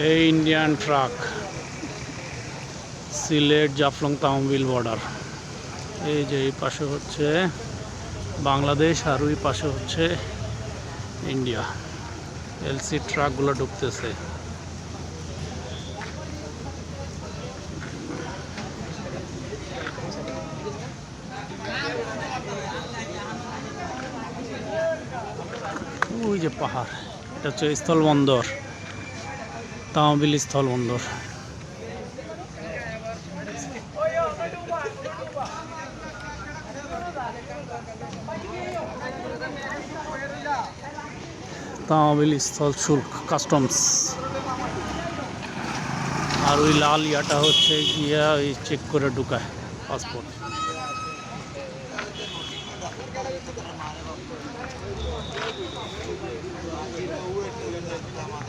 এই Indian truck Sylhet Jaflong Tamabil border এই যে এই পাশে হচ্ছে বাংলাদেশ আর ওই পাশে হচ্ছে ইন্ডিয়া এলসি ট্রাকগুলো ঢুকতেছে। ওই যে পাহাড়, এটা হচ্ছে স্থলবন্দর। তাঁওবিল স্থল বন্দর। তামাবিল স্থল শুল্ক কাস্টমস আর ওই লাল ইয়াটা হচ্ছে ইয়া ওই চেক করে ঢুকায় পাসপোর্ট